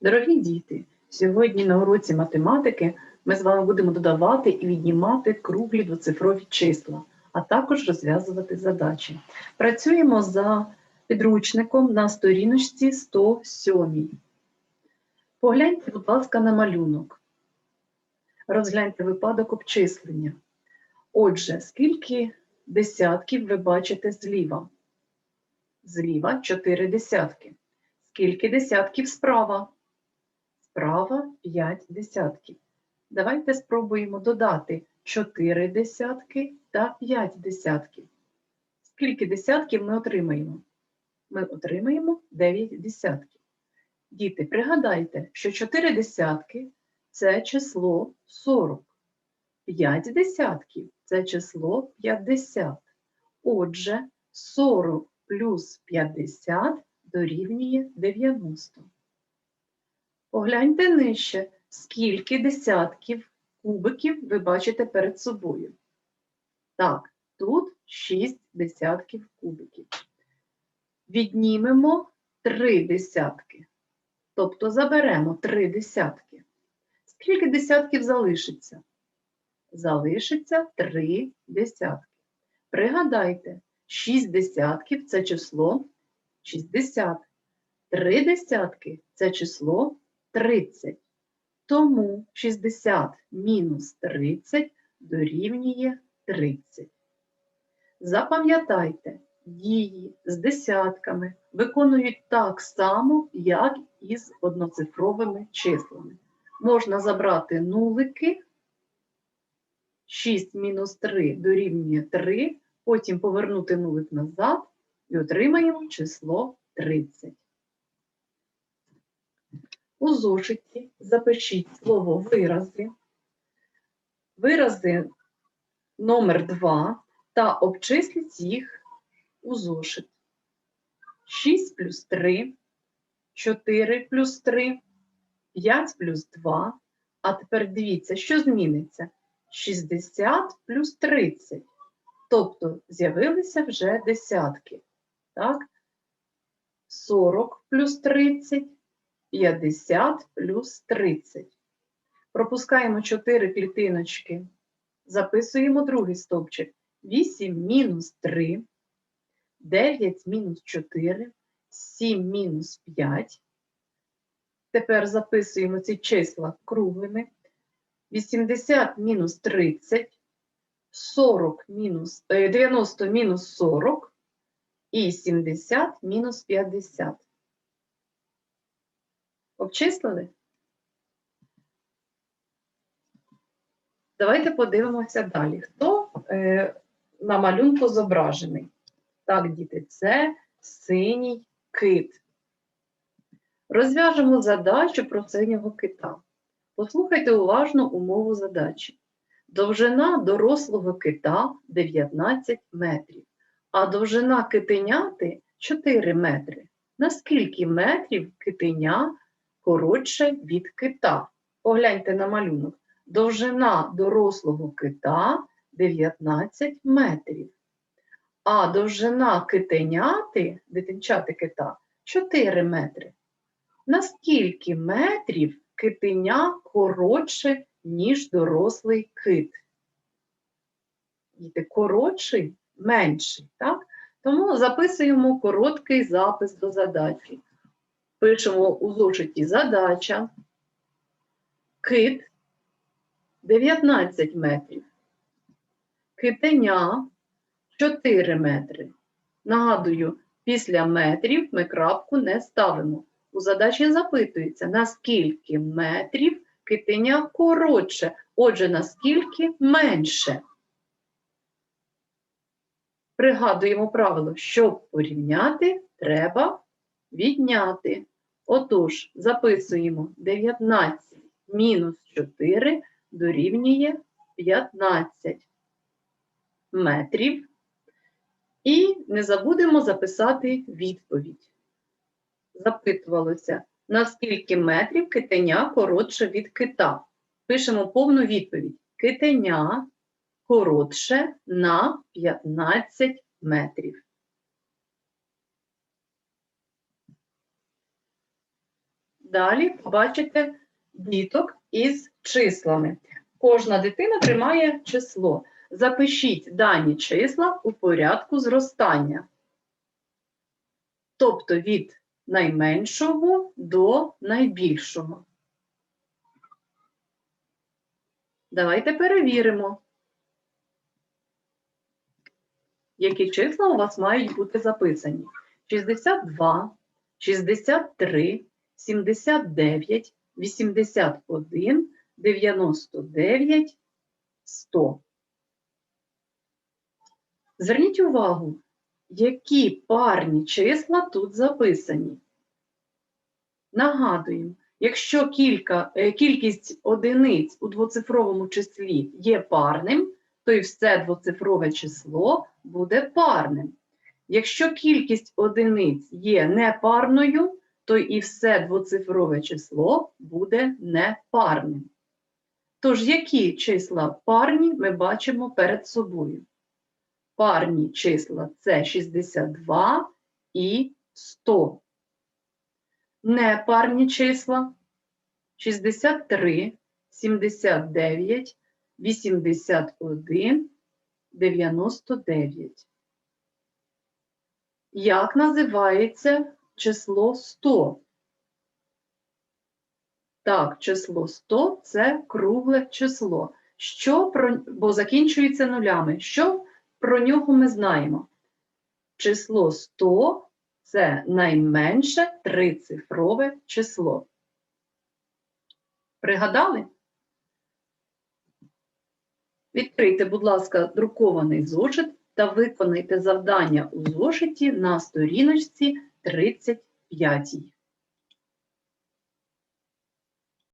Дорогі діти, сьогодні на уроці математики ми з вами будемо додавати і віднімати круглі двоцифрові числа, а також розв'язувати задачі. Працюємо за підручником на сторіночці 107. Погляньте, будь ласка, на малюнок. Розгляньте випадок обчислення. Отже, скільки десятків ви бачите зліва? Зліва 4 десятки. Скільки десятків справа? Справа 5 десятків. Давайте спробуємо додати 4 десятки та 5 десятків. Скільки десятків ми отримаємо? Ми отримаємо 9 десятків. Діти, пригадайте, що 4 десятки це число 40. 5 десятків це число 50. Отже, 40 плюс 50 дорівнює 90. Погляньте нижче, скільки десятків кубиків ви бачите перед собою. Так, тут 6 десятків кубиків. Віднімемо 3 десятки. Тобто заберемо 3 десятки. Скільки десятків залишиться? Залишиться 3 десятки. Пригадайте, 6 десятків це число 60. 3 десятки це число 30. Тому 60 мінус 30 дорівнює 30. Запам'ятайте, дії з десятками виконують так само, як і з одноцифровими числами. Можна забрати нулики, 6 мінус 3 дорівнює 3, потім повернути нулик назад і отримаємо число 30. У зошиті запишіть слово вирази, вирази номер 2 та обчисліть їх у зошит. 6 плюс 3, 4 плюс 3, 5 плюс 2. А тепер дивіться, що зміниться? 60 плюс 30. Тобто з'явилися вже десятки. Так? 40 плюс 30, 50 плюс 30. Пропускаємо 4 клітиночки. Записуємо другий стовпчик. 8 мінус 3, 9 мінус 4, 7 мінус 5. Тепер записуємо ці числа круглими. 80 мінус 30, 40 мінус, е, 90 мінус 40 і 70 мінус 50. Обчислили? Давайте подивимося далі. Хто е, на малюнку зображений? Так, діти, це синій кит. Розв'яжемо задачу про синього кита. Послухайте уважно умову задачі. Довжина дорослого кита 19 метрів, а довжина китеняти 4 метри. На скільки метрів китеня коротше від кита? Погляньте на малюнок. Довжина дорослого кита 19 метрів. А довжина китеняти, дитинчати кита, 4 метри. На скільки метрів китеня коротше, ніж дорослий кит? Діти, коротший, менший, так? Тому записуємо короткий запис до задачі. Пишемо у зошиті задача. Кит 19 метрів. Китеня 4 метри. Нагадую, після метрів ми крапку не ставимо. У задачі запитується, наскільки метрів китеня коротше, отже, наскільки менше. Пригадуємо правило, щоб порівняти, треба відняти. Отож, записуємо 19 мінус 4 дорівнює 15 метрів. І не забудемо записати відповідь. Запитувалося, на скільки метрів китеня коротше від кита. Пишемо повну відповідь. Китеня коротше на 15 метрів. Далі побачите діток із числами. Кожна дитина тримає число. Запишіть дані числа у порядку зростання. Тобто від найменшого до найбільшого. Давайте перевіримо, які числа у вас мають бути записані. 62, 63, 79, 81, 99, 100. Зверніть увагу, які парні числа тут записані. Нагадуємо, якщо кілька, е, кількість одиниць у двоцифровому числі є парним, то і все двоцифрове число буде парним. Якщо кількість одиниць є непарною, то і все двоцифрове число буде непарним. Тож, які числа парні ми бачимо перед собою? Парні числа це 62 і 100. Непарні числа 63, 79, 81, 99. Як називається число 100? Так, число 100 – це кругле число. Що про, бо закінчується нулями. Що про нього ми знаємо? Число 100 – це найменше трицифрове число. Пригадали? Відкрийте, будь ласка, друкований зошит та виконайте завдання у зошиті на сторіночці 35.